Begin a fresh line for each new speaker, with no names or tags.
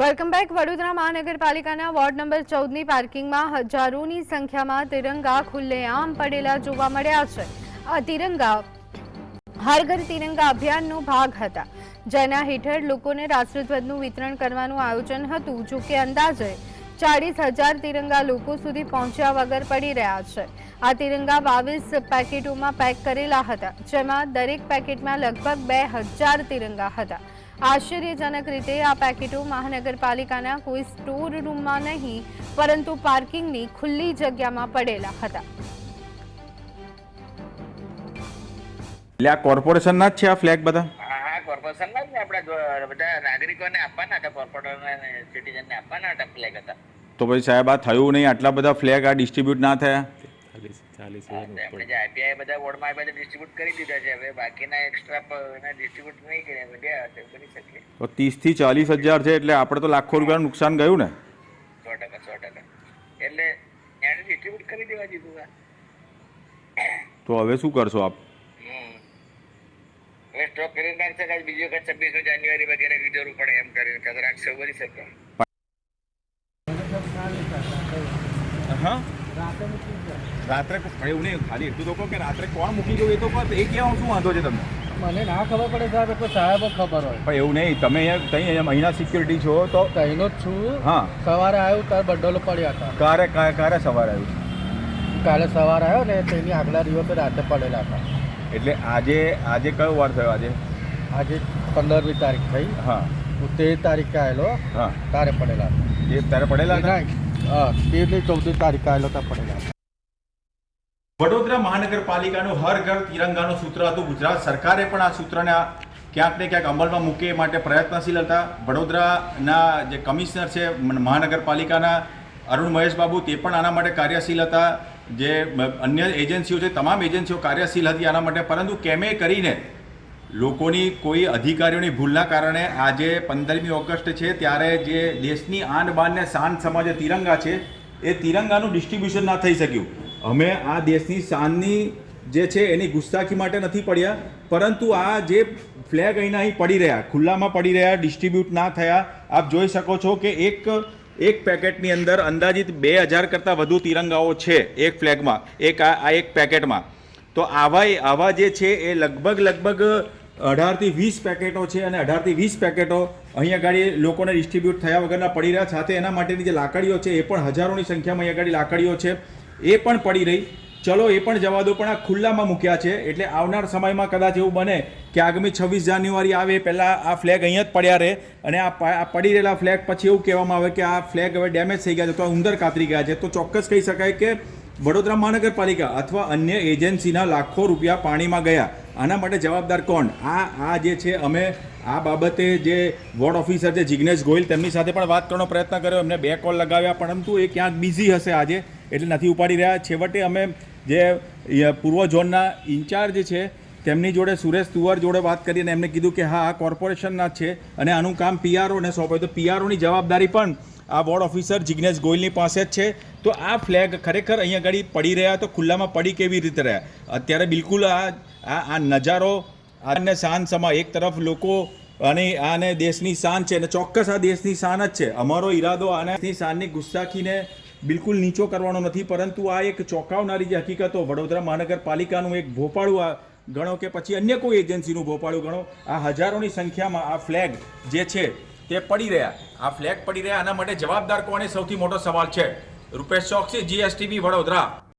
Welcome back Vadodara મહાનગરપાલિકાના ward number ચૌદની પાર્કિંગમાં હજારોની સંખ્યામાં તિરંગા ખુલ્લેઆમ પડેલા જોવા મળ્યા છે. આ તિરંગા, હર ઘર તિરંગા અભિયાનનો ભાગ હતા. જેના હેઠળ લોકોને રાષ્ટ્રધ્વજનું વિતરણ કરવાનું આયોજન હતું, જો કે અંદાજે ચાળીસ હજાર તિરંગા લોકો સુધી પહોંચ્યા વગર પડી રહ્યા છે. આ તિરંગા બાવીસ પેકેટોમાં પેક કરેલા હતા, જેમાં દરેક પેકેટમાં લગભગ બે હજાર તિરંગા હતા. આશ્ચર્યજનક રીતે આ પેકેટો મહાનગરપાલિકાના કોઈ સ્ટોર રૂમમાં નહીં પરંતુ પાર્કિંગની ખુલ્લી જગ્યામાં પડેલા હતા.
એટલે આ કોર્પોરેશનના જ છે આ ફ્લેગ બધા?
હા હા કોર્પોરેશનના જ ને આપણા બધા નાગરિકોને આપવાના હતા કોર્પોરેટરને સિટીઝનને આપવાના હતા ફ્લેગ હતા.
તો પછી સાહેબ આ થયું નહીં આટલા બધા ફ્લેગ આ ડિસ્ટ્રીબ્યુટ ના થયા?
આપણે જે આઈપીઆઈ બધા વોર્ડમાં બધા ડિસ્ટ્રીબ્યુટ કરી દીધા છે. હવે બાકીના એક્સ્ટ્રા ડિસ્ટ્રીબ્યુટ નહીં કર્યા હશે બની શકે.
તો ત્રીસથી ચાલીસ હજાર છે એટલે આપણે તો લાખો રૂપિયાનું નુકસાન ગયું ને?
સો ટકા સો ટકા. એટલે એને ડિસ્ટ્રીબ્યુટ કરી દેવા દીધું
તો હવે શું કરશો આપ?
હમ. હવે સ્ટોક કરી નાખશે કાંઈ બીજી વખત છવ્વીસમી જાન્યુઆરી વગેરે જરૂર પડે એમ કરીને કદાચ રાખશે શકે.
હા. રાત્રે એવું નહીં ખાલી એટલું તો કહો કે રાત્રે કોણ મૂકી ગયું એ તો કહો એ કહેવાનું શું વાંધો છે તમને?
મને ના ખબર પડે સાહેબ કોઈ સાહેબ ખબર હોય.
પણ એવું નહીં તમે અહીંયા મહિના સિક્યુરિટી છો તો
કહીનો જ છું.
હા.
સવારે આવ્યું ત્યારે બંડલો પડ્યા હતા.
કારે કારે ક્યારે સવારે આવ્યું?
કાલે સવારે આવ્યો ને તેની આગલા દિવસે રાતે પડેલા હતા.
એટલે આજે આજે કયો વાર થયો આજે?
આજે પંદરમી તારીખ થઈ.
હા.
હું તેર તારીખે આવેલો
હા.
તારે પડેલા હતા.
એ તારે પડેલા હતા?
તેરની ચૌદમી તારીખ આવેલો પડેલા.
વડોદરા મહાનગરપાલિકાનું હર ઘર તિરંગાનું સૂત્ર હતું. ગુજરાત સરકારે પણ આ સૂત્રને ક્યાંક ને ક્યાંક અમલમાં મૂકે એ માટે પ્રયત્નશીલ હતા. વડોદરાના જે કમિશનર છે મહાનગરપાલિકાના અરુણ મહેશબાબુ, તે પણ આના માટે કાર્યશીલ હતા. જે અન્ય એજન્સીઓ છે, તમામ એજન્સીઓ કાર્યશીલ હતી આના માટે. પરંતુ કેમે કરીને લોકોની કોઈ અધિકારીઓની ભૂલના કારણે આજે પંદરમી ઓગસ્ટ છે, ત્યારે જે દેશની આન બાનને શાન સમાજે તિરંગા છે, એ તિરંગાનું ડિસ્ટ્રીબ્યુશન ના થઈ શક્યું. અમે આ દેશની શાનની જે છે, એની ગુસ્સાખી માટે નથી પડ્યા, પરંતુ આ જે ફ્લેગ અહીંના અહીં પડી રહ્યા, ખુલ્લામાં પડી રહ્યા, ડિસ્ટ્રીબ્યુટ ના થયા, આપ જોઈ શકો છો કે એક એક પેકેટની અંદર અંદાજિત બે હજાર કરતાં વધુ તિરંગાઓ છે, એક ફ્લેગમાં, એક આ એક પેકેટમાં. તો આવા આવા જે છે, એ લગભગ લગભગ અઢારથી વીસ પેકેટો છે અને અઢારથી વીસ પેકેટો અહીંયા ગાડી લોકોને ડિસ્ટ્રીબ્યુટ થયા વગરના પડી રહ્યા. સાથે એના માટેની જે લાકડીઓ છે એ પણ હજારોની સંખ્યામાં અહીંયા ગાડી લાકડીઓ છે. એ પણ પડી રહી. ચલો એ પણ જવા દો, પણ આ ખુલ્લામાં મૂક્યા છે. એટલે આવનાર સમયમાં કદાચ એવું બને કે આગામી છવ્વીસ જાન્યુઆરી આવે, પહેલાં આ ફ્લેગ અહીંયા જ પડ્યા રહે. અને આ પડી રહેલા ફ્લેગ પછી એવું કહેવામાં આવે કે આ ફ્લેગ હવે ડેમેજ થઈ ગયા છે, તો ઉંદર કાતરી ગયા છે. તો ચોક્કસ કહી શકાય કે વડોદરા મહાનગરપાલિકા અથવા અન્ય એજન્સીના લાખો રૂપિયા પાણીમાં ગયા. આના માટે જવાબદાર કોણ? આ આ જે છે, અમે આ બાબતે જે વોર્ડ ઓફિસર છે, જિગ્નેશ ગોયલ, તેમની સાથે પણ વાત કરવાનો પ્રયત્ન કર્યો. એમને બે કોલ લગાવ્યા, પરંતુ એ ક્યાંક બિઝી હશે આજે, એટલે નથી ઉપાડી રહ્યા. છેવટે અમે જે પૂર્વ ઝોનના ઇન્ચાર્જ છે તેમની જોડે સુરેશ તુવર જોડે વાત કરીને એમને કીધું કે હા, આ કોર્પોરેશનના છે અને આનું કામ પીઆરઓને સોંપાયું. તો પીઆરઓની જવાબદારી પણ આ વોર્ડ ઓફિસર જિગ્નેશ ગોયલની પાસે જ છે. તો આ ફ્લેગ ખરેખર અહીંયા આગળ પડી રહ્યા તો ખુલ્લામાં પડી કેવી રીતે રહ્યા? અત્યારે બિલકુલ આ આ નજારો, આને શાન સમા એક તરફ લોકો અને આને દેશની શાન છે અને ચોક્કસ આ દેશની શાન જ છે. અમારો ઈરાદો આને શાનની ગુસ્સાખીને બિલકુલ નીચો કરવાનો નથી, પરંતુ આ એક ચોંકાવનારી જે હકીકતો વડોદરા મહાનગરપાલિકાનું એક ભોપાળું આ ગણો કે પછી અન્ય કોઈ એજન્સીનું ભોપાળું ગણો. આ હજારોની સંખ્યામાં આ ફ્લેગ જે છે તે પડી રહ્યા. આ ફ્લેગ પડી રહ્યા આના માટે જવાબદાર કોણ સૌથી મોટો સવાલ છે. રૂપેશ ચોકસી, જીએસટીવી, વડોદરા.